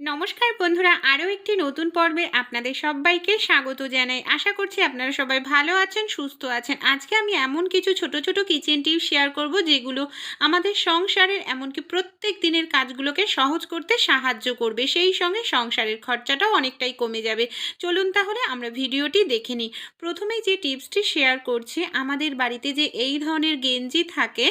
নমস্কার বন্ধুরা, আরও একটি নতুন পর্বে আপনাদের সবাইকে স্বাগত জানাই। আশা করছি আপনারা সবাই ভালো আছেন, সুস্থ আছেন। আজকে আমি এমন কিছু ছোট ছোট কিচেন টিপস শেয়ার করব যেগুলো আমাদের সংসারের এমনকি প্রত্যেক দিনের কাজগুলোকে সহজ করতে সাহায্য করবে। সেই সঙ্গে সংসারের খরচাটাও অনেকটাই কমে যাবে। চলুন তাহলে আমরা ভিডিওটি দেখে নিই। প্রথমেই যে টিপসটি শেয়ার করছি, আমাদের বাড়িতে যে এই ধরনের গেঞ্জি থাকে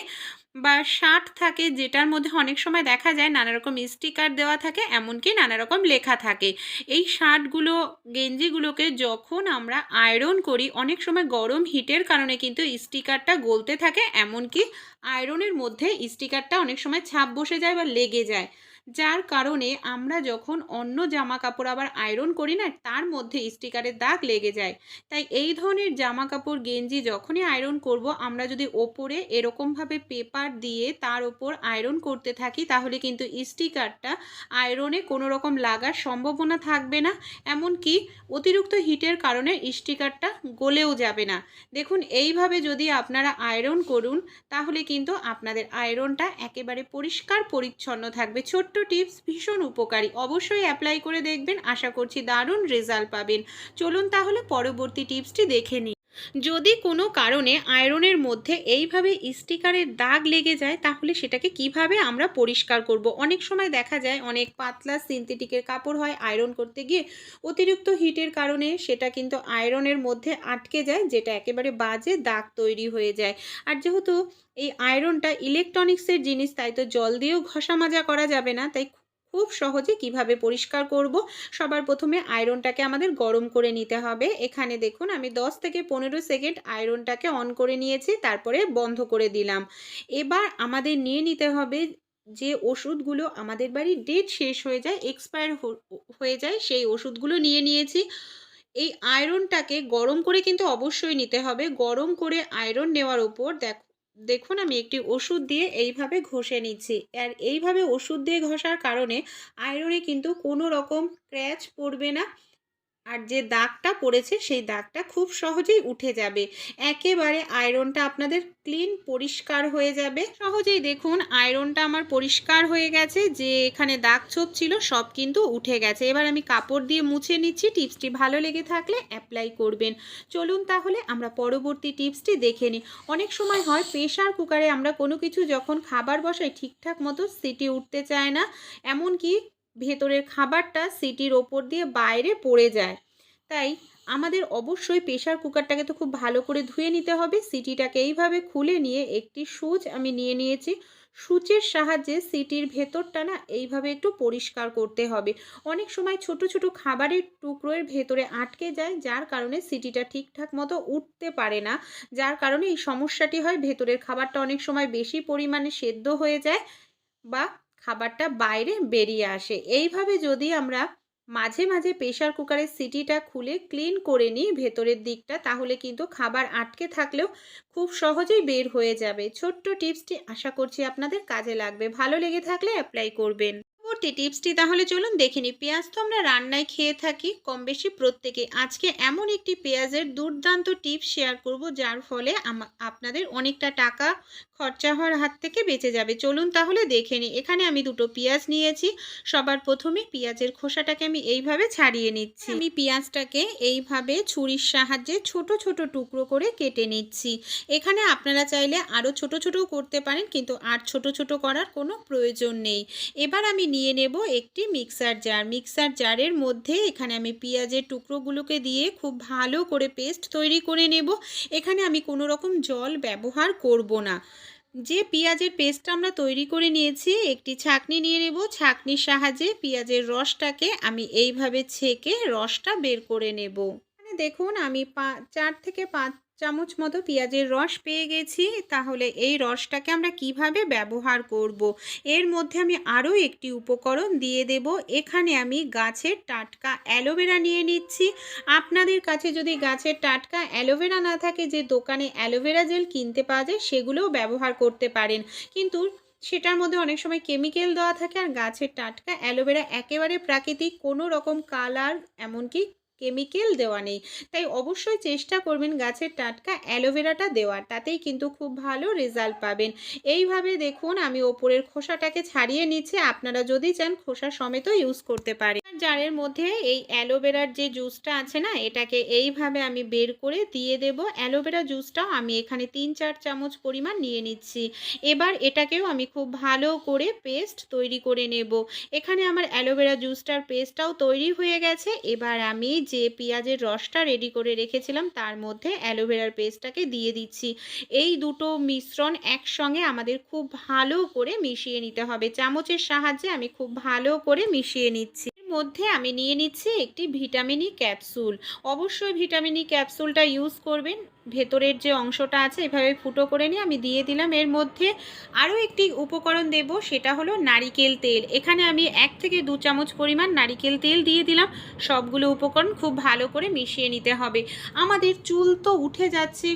বা শার্ট থাকে, যেটার মধ্যে অনেক সময় দেখা যায় নানা রকম স্টিকার দেওয়া থাকে, এমনকি নানা রকম লেখা থাকে। এই শার্টগুলো গেঞ্জিগুলোকে যখন আমরা আয়রন করি, অনেক সময় গরম হিটের কারণে কিন্তু স্টিকারটা গলতে থাকে, এমনকি আয়রনের মধ্যে স্টিকারটা অনেক সময় ছাপ বসে যায় বা লেগে যায়। যার কারণে আমরা যখন অন্য জামা কাপড় আবার আয়রন করি না, তার মধ্যে স্টিকারের দাগ লেগে যায়। তাই এই ধরনের জামা কাপড় গেঞ্জি যখনই আয়রন করব, আমরা যদি ওপরে এরকমভাবে পেপার দিয়ে তার ওপর আয়রন করতে থাকি, তাহলে কিন্তু স্টিকারটা আয়রনে কোনো রকম লাগার সম্ভাবনা থাকবে না। এমনকি অতিরিক্ত হিটের কারণে স্টিকারটা গলেও যাবে না। দেখুন, এইভাবে যদি আপনারা আয়রন করুন, তাহলে কিন্তু আপনাদের আয়রনটা একেবারে পরিষ্কার পরিচ্ছন্ন থাকবে। ছোট্ট টিপস ভীষণ উপকারী। অবশ্যই অ্যাপ্লাই করে দেখবেন। আশা করছি দারুণ রেজাল্ট পাবেন। চলুন তাহলে পরবর্তী টিপসটি দেখে নিই। যদি কোনো কারণে আয়রনের মধ্যে এইভাবে স্টিকারের দাগ লেগে যায়, তাহলে সেটাকে কীভাবে আমরা পরিষ্কার করব? অনেক সময় দেখা যায় অনেক পাতলা সিনথেটিকের কাপড় হয় আয়রন করতে গিয়ে। অতিরিক্ত হিটের কারণে সেটা কিন্তু আয়রনের মধ্যে আটকে যায়, যেটা একেবারে বাজে দাগ তৈরি হয়ে যায়। আর যেহেতু এই আয়রনটা ইলেকট্রনিক্সের জিনিস, তাই তো জল দিয়েও ঘষা মাজা করা যাবে না, তাই খুব সহজে কীভাবে পরিষ্কার করব? সবার প্রথমে আয়রনটাকে আমাদের গরম করে নিতে হবে। এখানে দেখুন, আমি 10 থেকে পনেরো সেকেন্ড আয়রনটাকে অন করে নিয়েছি, তারপরে বন্ধ করে দিলাম। এবার আমাদের নিয়ে নিতে হবে যে ওষুধগুলো আমাদের বাড়ির ডেট শেষ হয়ে যায় এক্সপায়ার হয়ে যায়, সেই ওষুধগুলো নিয়ে নিয়েছি। এই আয়রনটাকে গরম করে কিন্তু অবশ্যই নিতে হবে। গরম করে আয়রন নেওয়ার উপর দেখো দেখুন, আমি একটি ওষুধ দিয়ে এইভাবে ঘষে নিচ্ছি। আর এইভাবে ওষুধ দিয়ে ঘষার কারণে আয়রনে কিন্তু কোনো রকম ক্র্যাচ পড়বে না। আর যে দাগটা পড়েছে সেই দাগটা খুব সহজেই উঠে যাবে। একেবারে আয়রনটা আপনাদের ক্লিন পরিষ্কার হয়ে যাবে। সহজেই দেখুন, আয়রনটা আমার পরিষ্কার হয়ে গেছে, যে এখানে দাগ ছোপ ছিল সব কিন্তু উঠে গেছে। এবার আমি কাপড় দিয়ে মুছে নিচ্ছি, টিপসটি ভালো লেগে থাকলে অ্যাপ্লাই করবেন। চলুন তাহলে আমরা পরবর্তী টিপসটি দেখে নিই। অনেক সময় হয় প্রেশার কুকারে আমরা কোনো কিছু যখন খাবার বসাই ঠিকঠাক মতো সিটি উঠতে চায় না, এমনকি ভেতরের খাবারটা সিটির ওপর দিয়ে বাইরে পড়ে যায়। তাই আমাদের অবশ্যই প্রেশার কুকারটাকে তো খুব ভালো করে ধুয়ে নিতে হবে। সিটিটাকে এইভাবে খুলে নিয়ে একটি সুচ আমি নিয়ে নিয়েছি। সূচের সাহায্যে সিটির ভেতরটা না এইভাবে একটু পরিষ্কার করতে হবে। অনেক সময় ছোট ছোট খাবারের টুকরোর ভেতরে আটকে যায়, যার কারণে সিটিটা ঠিকঠাক মতো উঠতে পারে না। যার কারণে এই সমস্যাটি হয়, ভেতরের খাবারটা অনেক সময় বেশি পরিমাণে সেদ্ধ হয়ে যায় বা খাবারটা বাইরে বেরিয়ে আসে। এইভাবে যদি আমরা মাঝে মাঝে প্রেশার কুকারের সিটিটা খুলে ক্লিন করে নিই ভেতরের দিকটা, তাহলে কিন্তু খাবার আটকে থাকলেও খুব সহজেই বের হয়ে যাবে। ছোট্ট টিপসটি আশা করছি আপনাদের কাজে লাগবে। ভালো লেগে থাকলে অ্যাপ্লাই করবেন। পরবর্তী টিপসটি তাহলে চলুন দেখে নিই। পেঁয়াজ তো আমরা রান্নায় খেয়ে থাকি কম বেশি প্রত্যেকে। আজকে এমন একটি পেঁয়াজের দুর্দান্ত টিপস শেয়ার করব, যার ফলে আপনাদের অনেকটা টাকা খরচা হওয়ার হাত থেকে বেঁচে যাবে। চলুন তাহলে দেখে নিই। এখানে আমি দুটো পেঁয়াজ নিয়েছি। সবার প্রথমে পেঁয়াজের খোসাটাকে আমি এইভাবে ছাড়িয়ে নিচ্ছি। আমি পেঁয়াজটাকে এইভাবে ছুরির সাহায্যে ছোট ছোট টুকরো করে কেটে নিচ্ছি। এখানে আপনারা চাইলে আরও ছোট ছোট করতে পারেন, কিন্তু আর ছোট ছোট করার কোনো প্রয়োজন নেই। এবার আমি নিয়ে নেব একটি মিক্সার জার। মিক্সার জারের মধ্যে এখানে আমি পেঁয়াজের টুকরোগুলোকে দিয়ে খুব ভালো করে পেস্ট তৈরি করে নেব। এখানে আমি কোনো রকম জল ব্যবহার করব না। যে পেঁয়াজের পেস্টটা আমরা তৈরি করে নিয়েছি, একটি ছাকনি নিয়ে নেব। ছাকনির সাহায্যে পেঁয়াজের রসটাকে আমি এইভাবে ছেঁকে রসটা বের করে নেব। দেখুন, আমি পা, চার থেকে পাঁচ চামচ মতো পেঁয়াজের রস পেয়ে গেছি। তাহলে এই রসটাকে আমরা কীভাবে ব্যবহার করব। এর মধ্যে আমি আরও একটি উপকরণ দিয়ে দেব। এখানে আমি গাছের টাটকা অ্যালোভেরা নিয়ে নিচ্ছি। আপনাদের কাছে যদি গাছের টাটকা অ্যালোভেরা না থাকে, যে দোকানে অ্যালোভেরা জেল কিনতে পাওয়া যায়, সেগুলোও ব্যবহার করতে পারেন। কিন্তু সেটার মধ্যে অনেক সময় কেমিক্যাল দেওয়া থাকে, আর গাছের টাটকা অ্যালোভেরা একেবারে প্রাকৃতিক, কোনো রকম কালার, এমনকি কেমিক্যাল দেওয়া নেই। তাই অবশ্যই চেষ্টা করবেন গাছের টাটকা অ্যালোভেরাটা দেওয়ার, তাতেই কিন্তু খুব ভালো রেজাল্ট পাবেন। এইভাবে দেখুন আমি ওপরের খোসাটাকে ছাড়িয়ে নিচ্ছি, আপনারা যদি চান খোসা সমেতও ইউজ করতে পারেন। জারের মধ্যে এই অ্যালোভেরার যে জুসটা আছে না, এটাকে এইভাবে আমি বের করে দিয়ে দেব। অ্যালোভেরা জুসটাও আমি এখানে তিন চার চামচ পরিমাণ নিয়ে নিচ্ছি। এবার এটাকেও আমি খুব ভালো করে পেস্ট তৈরি করে নেব। এখানে আমার অ্যালোভেরা জুসটার পেস্টটাও তৈরি হয়ে গেছে। এবার আমি যে পেঁয়াজের রসটা রেডি করে রেখেছিলাম, তার মধ্যে অ্যালোভেরার পেস্টটাকে দিয়ে দিচ্ছি। এই দুটো মিশ্রণ একসঙ্গে আমাদের খুব ভালো করে মিশিয়ে নিতে হবে। চামচের সাহায্যে আমি খুব ভালো করে মিশিয়ে নিচ্ছি। মধ্যে আমি নিয়ে নিচ্ছি একটি ভিটামিনি ক্যাপসুল অবশ্যই ভিটামিনি ক্যাপসুলটা ইউজ করবেন। ভেতরের যে অংশটা আছে, এভাবে ফুটো করে নিয়ে আমি দিয়ে দিলাম। এর মধ্যে আরও একটি উপকরণ দেব, সেটা হলো নারিকেল তেল। এখানে আমি এক থেকে দু চামচ পরিমাণ নারিকেল তেল দিয়ে দিলাম। সবগুলো উপকরণ খুব ভালো করে মিশিয়ে নিতে হবে। আমাদের চুল তো উঠে যাচ্ছে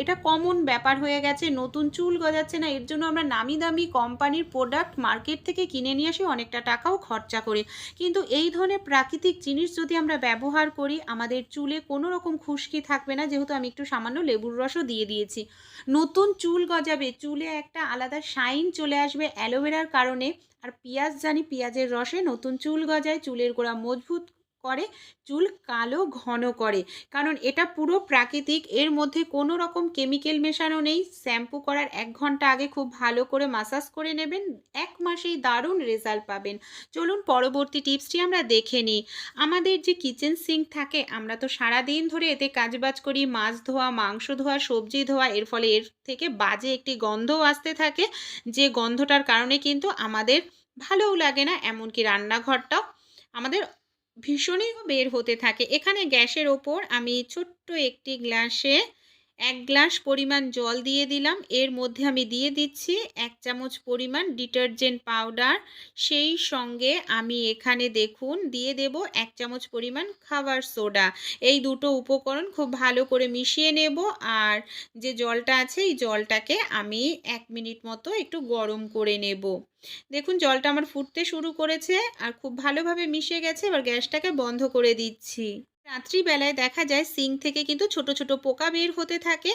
এটা কমন ব্যাপার হয়ে গেছে, নতুন চুল গজাচ্ছে না, এর জন্য আমরা নামি দামি কোম্পানির প্রোডাক্ট মার্কেট থেকে কিনে নিয়ে আসি, অনেকটা টাকাও খরচা করে। কিন্তু এই ধরনের প্রাকৃতিক জিনিস যদি আমরা ব্যবহার করি, আমাদের চুলে কোনো রকম খুশকি থাকবে না, যেহেতু আমি একটু সামান্য লেবুর রসও দিয়ে দিয়েছি। নতুন চুল গজাবে, চুলে একটা আলাদা শাইন চলে আসবে অ্যালোভেরার কারণে। আর পেঁয়াজ জানি পেঁয়াজের রসে নতুন চুল গজায়, চুলের গোড়া মজবুত করে, চুল কালো ঘন করে। কারণ এটা পুরো প্রাকৃতিক, এর মধ্যে কোনো রকম কেমিক্যাল মেশানো নেই। শ্যাম্পু করার এক ঘণ্টা আগে খুব ভালো করে মাসাজ করে নেবেন, এক মাসেই দারুণ রেজাল্ট পাবেন। চলুন পরবর্তী টিপসটি আমরা দেখে নিই। আমাদের যে কিচেন সিঙ্ক থাকে, আমরা তো সারা দিন ধরে এতে কাজবাজ করি। মাছ ধোয়া, মাংস ধোয়া, সবজি ধোয়া, এর ফলে এর থেকে বাজে একটি গন্ধও আসতে থাকে। যে গন্ধটার কারণে কিন্তু আমাদের ভালোও লাগে না, এমনকি রান্নাঘরটাও। আমাদের ভীষণই বের হতে থাকে। এখানে গ্যাসের ওপর আমি ছোট্ট একটি গ্লাসে এক গ্লাস পরিমাণ জল দিয়ে দিলাম। এর মধ্যে আমি দিয়ে দিচ্ছি এক চামচ পরিমাণ ডিটারজেন্ট পাউডার। সেই সঙ্গে আমি এখানে দেখুন, দিয়ে দেব এক চামচ পরিমাণ খাবার সোডা। এই দুটো উপকরণ খুব ভালো করে মিশিয়ে নেব আর যে জলটা আছে, এই জলটাকে আমি এক মিনিট মতো একটু গরম করে নেব। দেখুন, জলটা আমার ফুটতে শুরু করেছে আর খুব ভালোভাবে মিশে গেছে। এবার গ্যাসটাকে বন্ধ করে দিচ্ছি। রাত্রিবেলায় দেখা যায় সিঙ্ক থেকে কিন্তু ছোট ছোট পোকা বের হতে থাকে।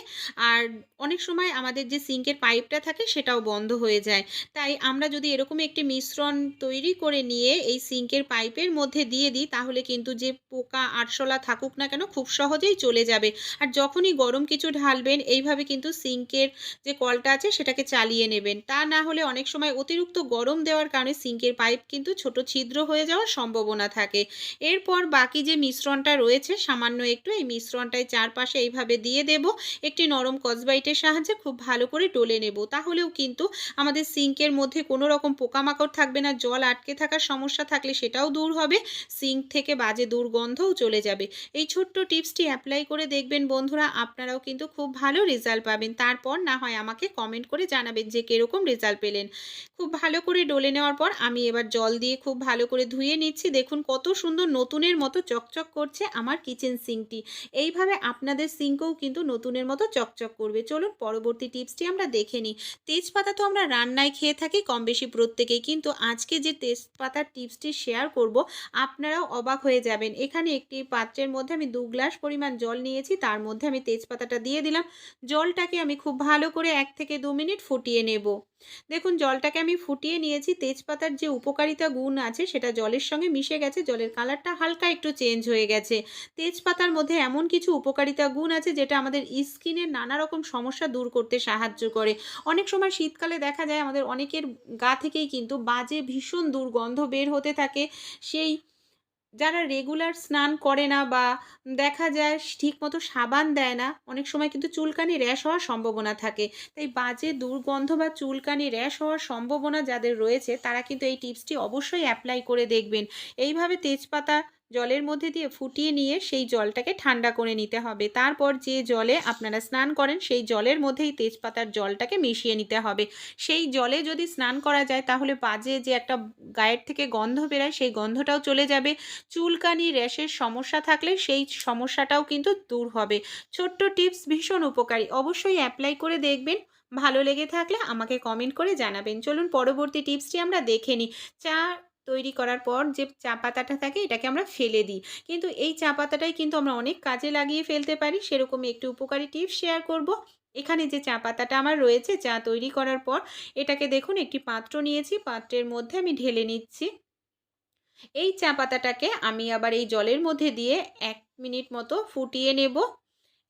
আর অনেক সময় আমাদের যে সিঙ্কের পাইপটা থাকে সেটাও বন্ধ হয়ে যায়। তাই আমরা যদি এরকম একটি মিশ্রণ তৈরি করে নিয়ে এই সিঙ্কের পাইপের মধ্যে দিয়ে দিই, তাহলে কিন্তু যে পোকা আরশোলা থাকুক না কেন খুব সহজেই চলে যাবে। আর যখনই গরম কিছু ঢালবেন, এইভাবে কিন্তু সিঙ্কের যে কলটা আছে সেটাকে চালিয়ে নেবেন। তা না হলে অনেক সময় অতিরিক্ত গরম দেওয়ার কারণে সিঙ্কের পাইপ কিন্তু ছোট ছিদ্র হয়ে যাওয়ার সম্ভাবনা থাকে। এরপর বাকি যে মিশ্রণটা রয়েছে, সামান্য একটু, এই মিশ্রণটায় চারপাশে এইভাবে দিয়ে দেব। একটি নরম কসবাইটের সাহায্যে খুব ভালো করে ডলে নেব। তাহলেও কিন্তু আমাদের সিঙ্কের মধ্যে কোনো রকম পোকামাকড় থাকবে না, জল আটকে থাকার সমস্যা থাকলে সেটাও দূর হবে, সিঙ্ক থেকে বাজে দুর্গন্ধও চলে যাবে। এই ছোট্ট টিপসটি অ্যাপ্লাই করে দেখবেন বন্ধুরা, আপনারাও কিন্তু খুব ভালো রেজাল্ট পাবেন। তারপর না হয় আমাকে কমেন্ট করে জানাবেন যে কীরকম রেজাল্ট পেলেন। খুব ভালো করে ডলে নেওয়ার পর আমি এবার জল দিয়ে খুব ভালো করে ধুয়ে নিচ্ছি। দেখুন কত সুন্দর নতুনের মতো চকচক করছে। আমার কিচেন সিঙ্কটি এইভাবে আপনাদের সিঙ্কও কিন্তু নতুনের মতো চকচক করবে। চলুন পরবর্তী টিপসটি আমরা দেখে নিই। তেজপাতা তো আমরা রান্নায় খেয়ে থাকি কম বেশি প্রত্যেকেই, কিন্তু আজকে যে তেজপাতার টিপসটি শেয়ার করব, আপনারাও অবাক হয়ে যাবেন। এখানে একটি পাত্রের মধ্যে আমি দু গ্লাস পরিমাণ জল নিয়েছি, তার মধ্যে আমি তেজপাতাটা দিয়ে দিলাম। জলটাকে আমি খুব ভালো করে এক থেকে দু মিনিট ফুটিয়ে নেব। দেখুন, জলটাকে আমি ফুটিয়ে নিয়েছি। তেজপাতার যে উপকারিতা গুণ আছে, সেটা জলের সঙ্গে মিশে গেছে। জলের কালারটা হালকা একটু চেঞ্জ হয়ে গেছে। তেজপাতার মধ্যে এমন কিছু উপকারিতা গুণ আছে, যেটা আমাদের স্কিনের নানা রকম সমস্যা দূর করতে সাহায্য করে। অনেক সময় শীতকালে দেখা যায়, আমাদের অনেকের গা থেকেই কিন্তু বাজে ভীষণ দুর্গন্ধ বের হতে থাকে। সেই যারা রেগুলার স্নান করে না বা দেখা যায় ঠিকমতো সাবান দেয় না, অনেক সময় কিন্তু চুলকানি র্যাশ হওয়ার সম্ভাবনা থাকে। তাই বাজে দুর্গন্ধ বা চুলকানি র্যাশ হওয়ার সম্ভাবনা যাদের রয়েছে, তারা কিন্তু এই টিপসটি অবশ্যই অ্যাপ্লাই করে দেখবেন। এইভাবে তেজপাতা জলের মধ্যে দিয়ে ফুটিয়ে নিয়ে সেই জলটাকে ঠান্ডা করে নিতে হবে। তারপর যে জলে আপনারা স্নান করেন, সেই জলের মধ্যেই তেজপাতার জলটাকে মিশিয়ে নিতে হবে। সেই জলে যদি স্নান করা যায়, তাহলে বাজে যে একটা গায়ের থেকে গন্ধ বেরায়, সেই গন্ধটাও চলে যাবে। চুলকানি, র্যাশের সমস্যা থাকলে সেই সমস্যাটাও কিন্তু দূর হবে। ছোট্ট টিপস ভীষণ উপকারী। অবশ্যই অ্যাপ্লাই করে দেখবেন। ভালো লেগে থাকলে আমাকে কমেন্ট করে জানাবেন। চলুন পরবর্তী টিপসটি আমরা দেখে নিই। চা তৈরি করার পর যে চা পাতাটা থাকে এটাকে আমরা ফেলে দিই। কিন্তু এই চা পাতাটাই কিন্তু আমরা অনেক কাজে লাগিয়ে ফেলতে পারি। সেরকমই একটি উপকারী টিপস শেয়ার করব। এখানে যে চা পাতাটা আমার রয়েছে, চা তৈরি করার পর এটাকে দেখুন, একটি পাত্র নিয়েছি। পাত্রের মধ্যে আমি ঢেলে নিচ্ছি। এই চা পাতাটাকে আমি আবার এই জলের মধ্যে দিয়ে এক মিনিট মতো ফুটিয়ে নেব।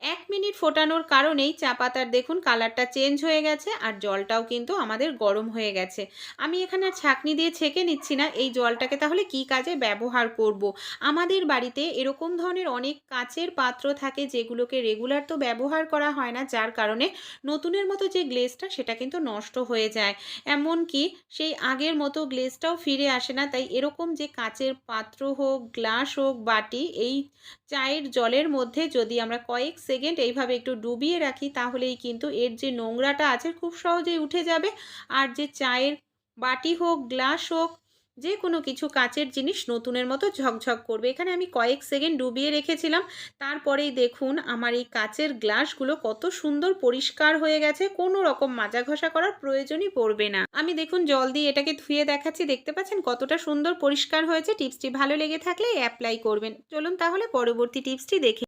১ মিনিট ফোটানোর কারণেই চা পাতার দেখুন কালারটা চেঞ্জ হয়ে গেছে আর জলটাও কিন্তু আমাদের গরম হয়ে গেছে। আমি এখানে ছাঁকনি দিয়ে ছেঁকে নিচ্ছি না। এই জলটাকে তাহলে কী কাজে ব্যবহার করব? আমাদের বাড়িতে এরকম ধরনের অনেক কাচের পাত্র থাকে যেগুলোকে রেগুলার তো ব্যবহার করা হয় না যার কারণে নতুনের মতো যে গ্লেজটা সেটা কিন্তু নষ্ট হয়ে যায়। এমনকি সেই আগের মতো গ্লেজটাও ফিরে আসে না। তাই এরকম যে কাচের পাত্র হোক, গ্লাস হোক, বাটি এই চায়ের জলের মধ্যে যদি আমরা কয়েক সেকেন্ড এইভাবে একটু ডুবিয়ে রাখি তাহলেই কিন্তু এর যে নোংরাটা আছে খুব সহজেই উঠে যাবে। আর যে চায়ের বাটি হোক, গ্লাস হোক, যে কোনো কিছু কাচের জিনিস নতুনের মতো ঝকঝক করবে। এখানে আমি কয়েক সেকেন্ড ডুবিয়ে রেখেছিলাম। তারপরেই দেখুন আমার এই কাচের গ্লাসগুলো কত সুন্দর পরিষ্কার হয়ে গেছে। কোনো রকম মাজা ঘষা করার প্রয়োজনই পড়বে না। আমি দেখুন জল দিয়ে এটাকে ধুয়ে দেখাচ্ছি। দেখতে পাচ্ছেন কতটা সুন্দর পরিষ্কার হয়েছে। টিপসটি ভালো লেগে থাকলে অ্যাপ্লাই করবেন। চলুন তাহলে পরবর্তী টিপসটি দেখে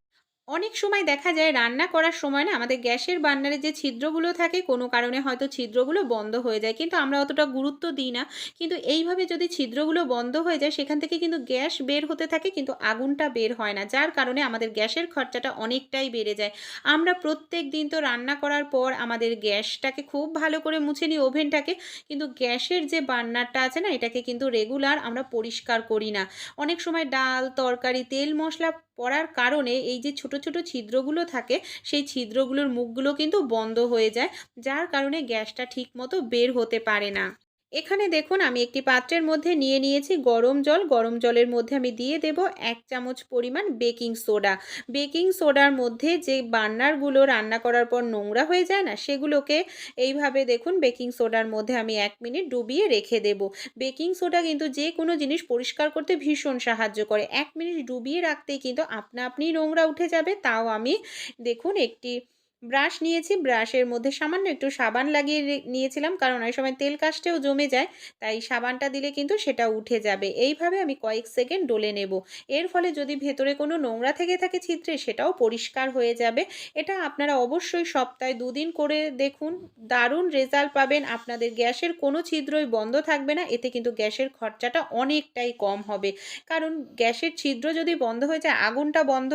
অনেক সময় দেখা যায় রান্না করার সময় না আমাদের গ্যাসের বার্নারে যে ছিদ্রগুলো থাকে, কোনো কারণে হয়তো ছিদ্রগুলো বন্ধ হয়ে যায়। কিন্তু আমরা অতটা গুরুত্ব দিই না। কিন্তু এইভাবে যদি ছিদ্রগুলো বন্ধ হয়ে যায়, সেখান থেকে কিন্তু গ্যাস বের হতে থাকে, কিন্তু আগুনটা বের হয় না। যার কারণে আমাদের গ্যাসের খরচাটা অনেকটাই বেড়ে যায়। আমরা প্রত্যেক দিন তো রান্না করার পর আমাদের গ্যাসটাকে খুব ভালো করে মুছে নিই ওভেনটাকে, কিন্তু গ্যাসের যে বার্নারটা আছে না, এটাকে কিন্তু রেগুলার আমরা পরিষ্কার করি না। অনেক সময় ডাল, তরকারি, তেল, মশলা পড়ার কারণে এই যে ছোট ছোট ছিদ্রগুলো থাকে, সেই ছিদ্রগুলোর মুখগুলো কিন্তু বন্ধ হয়ে যায়, যার কারণে গ্যাসটা ঠিক মতো বের হতে পারে না। এখানে দেখুন, আমি একটি পাত্রের মধ্যে নিয়ে নিয়েছি গরম জল। গরম জলের মধ্যে আমি দিয়ে দেব এক চামচ পরিমাণ বেকিং সোডা। বেকিং সোডার মধ্যে যে বান্নারগুলো রান্না করার পর নোংরা হয়ে যায় না, সেগুলোকে এইভাবে দেখুন, বেকিং সোডার মধ্যে আমি এক মিনিট ডুবিয়ে রেখে দেব। বেকিং সোডা কিন্তু যে কোনো জিনিস পরিষ্কার করতে ভীষণ সাহায্য করে। এক মিনিট ডুবিয়ে রাখতেই কিন্তু আপনা আপনি নোংরা উঠে যাবে। তাও আমি দেখুন, একটি ব্রাশ নিয়েছি, ব্রাশের মধ্যে সামান্য একটু সাবান লাগিয়ে নিয়েছিলাম কারণ অনেক সময় তেল কাস্টেও জমে যায়, তাই সাবানটা দিলে কিন্তু সেটা উঠে যাবে। এইভাবে আমি কয়েক সেকেন্ড ডলে নেব। এর ফলে যদি ভেতরে কোনো নোংরা থেকে থাকে ছিদ্রে, সেটাও পরিষ্কার হয়ে যাবে। এটা আপনারা অবশ্যই সপ্তাহে দুদিন করে দেখুন। দারুণ রেজাল্ট পাবেন। আপনাদের গ্যাসের কোনো ছিদ্রই বন্ধ থাকবে না। এতে কিন্তু গ্যাসের খরচাটা অনেকটাই কম হবে। কারণ গ্যাসের ছিদ্র যদি বন্ধ হয়ে যায়, আগুনটা বন্ধ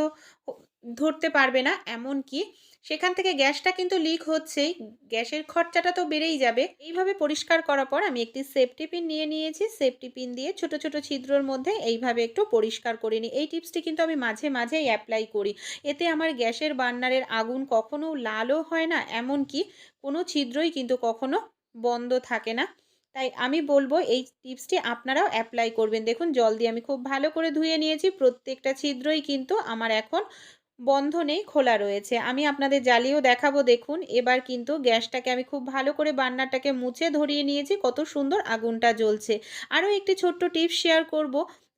ধরতে পারবে না। এমনকি সেখান থেকে গ্যাসটা কিন্তু লিক হচ্ছেই। গ্যাসের খরচাটা তো বেড়েই যাবে। এইভাবে পরিষ্কার করার পর আমি একটি সেফটি পিন নিয়ে নিয়েছি। সেফটি পিন দিয়ে ছোট ছোট ছিদ্রর মধ্যে এইভাবে একটু পরিষ্কার করে নিই। এই টিপসটি কিন্তু আমি মাঝে, মাঝেই অ্যাপ্লাই করি। এতে আমার গ্যাসের বার্নারের আগুন কখনো লালও হয় না, এমনকি কোনো ছিদ্রই কিন্তু কখনো বন্ধ থাকে না। তাই আমি বলব, এই টিপসটি আপনারাও অ্যাপ্লাই করবেন। দেখুন, জল দিয়ে আমি খুব ভালো করে ধুয়ে নিয়েছি। প্রত্যেকটা ছিদ্রই কিন্তু আমার এখন বন্ধ নেই খোলা রয়েছে। আমি আপনাদের জ্বালিয়েও দেখাবো, দেখুন। এবার কিন্তু গ্যাসটাকে আমি খুব ভালো করে বান্নারটাকে মুছে ধরিয়ে নিয়েছি। কত সুন্দর আগুনটা জ্বলছে। আরও একটি ছোট্ট টিপস শেয়ার করব।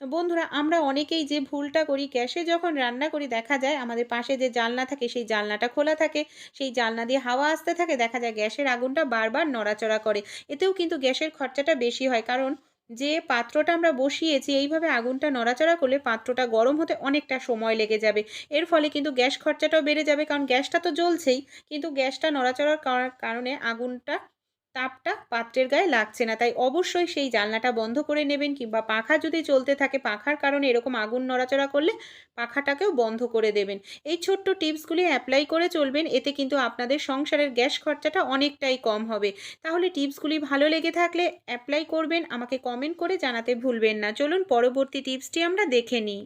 বন্ধুরা, আমরা অনেকেই যে ভুলটা করি, গ্যাসে যখন রান্না করি, দেখা যায় আমাদের পাশে যে জানলা থাকে, সেই জানলাটা খোলা থাকে। সেই জানলা দিয়ে হাওয়া আসতে থাকে, দেখা যায় গ্যাসের আগুনটা বারবার নড়াচড়া করে। এতেও কিন্তু গ্যাসের খরচাটা বেশি হয়। কারণ যে পাত্রটা আমরা বসিয়েছি, এইভাবে আগুনটা নড়াচড়া করলে পাত্রটা গরম হতে অনেকটা সময় লেগে যাবে। এর ফলে কিন্তু গ্যাস খরচাটাও বেড়ে যাবে, কারণ গ্যাসটা তো জ্বলছেই। কিন্তু গ্যাসটা নড়াচড়ার কারণে আগুনটা তাপটা পাত্রের গায়ে লাগছে না, তাই অবশ্যই সেই জানলাটা বন্ধ করে নেবেন কিংবা পাখা যদি চলতে থাকে, পাখার কারণে এরকম আগুন নড়াচড়া করলে পাখাটাকেও বন্ধ করে দেবেন। এই ছোট্ট টিপসগুলি অ্যাপ্লাই করে চলবেন, এতে কিন্তু আপনাদের সংসারের গ্যাস খরচাটা অনেকটাই কম হবে। তাহলে টিপসগুলি ভালো লেগে থাকলে অ্যাপ্লাই করবেন, আমাকে কমেন্ট করে জানাতে ভুলবেন না। চলুন পরবর্তী টিপসটি আমরা দেখে নিই।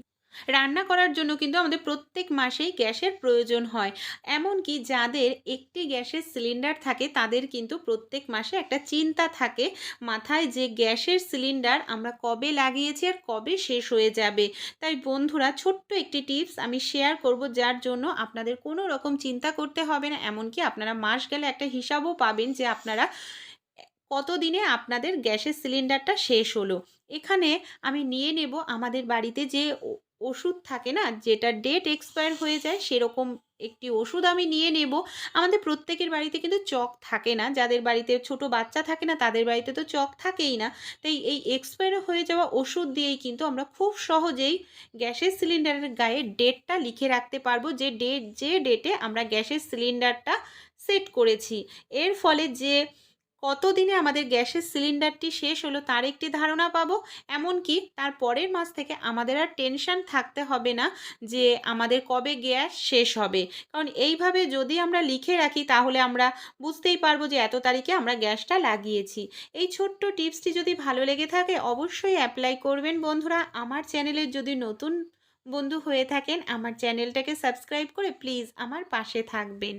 রান্না করার জন্য কিন্তু আমাদের প্রত্যেক মাসেই গ্যাসের প্রয়োজন হয়। এমনকি যাদের একটি গ্যাসের সিলিন্ডার থাকে, তাদের কিন্তু প্রত্যেক মাসে একটা চিন্তা থাকে, মাথায় যে গ্যাসের সিলিন্ডার আমরা কবে লাগিয়েছি আর কবে শেষ হয়ে যাবে। তাই বন্ধুরা, ছোট্ট একটি টিপস আমি শেয়ার করব, যার জন্য আপনাদের কোনো রকম চিন্তা করতে হবে না। এমনকি আপনারা মাস গেলে একটা হিসাবও পাবেন যে আপনারা কতদিনে আপনাদের গ্যাসের সিলিন্ডারটা শেষ হলো। এখানে আমি নিয়ে নেব আমাদের বাড়িতে যে ওষুধ থাকে না, যেটা ডেট এক্সপায়ার হয়ে যায় সেরকম একটি ওষুধ আমি নিয়ে নেব। আমাদের প্রত্যেকের বাড়িতে কিন্তু চক থাকে না, যাদের বাড়িতে ছোট বাচ্চা থাকে না তাদের বাড়িতে তো চক থাকেই না। তাই এই এক্সপায়ার হয়ে যাওয়া ওষুধ দিয়েই কিন্তু আমরা খুব সহজেই গ্যাসের সিলিন্ডারের গায়ে ডেটটা লিখে রাখতে পারব। যে ডেট যে ডেটে আমরা গ্যাসের সিলিন্ডারটা সেট করেছি। এর ফলে যে কতদিনে আমাদের গ্যাসের সিলিন্ডারটি শেষ হলো তার একটি ধারণা পাবো? এমনকি তার পরের মাস থেকে আমাদের আর টেনশন থাকতে হবে না যে আমাদের কবে গ্যাস শেষ হবে। কারণ এইভাবে যদি আমরা লিখে রাখি তাহলে আমরা বুঝতেই পারব যে এত তারিখে আমরা গ্যাসটা লাগিয়েছি। এই ছোট্ট টিপসটি যদি ভালো লেগে থাকে অবশ্যই অ্যাপ্লাই করবেন বন্ধুরা। আমার চ্যানেলের যদি নতুন বন্ধু হয়ে থাকেন, আমার চ্যানেলটাকে সাবস্ক্রাইব করে প্লিজ আমার পাশে থাকবেন।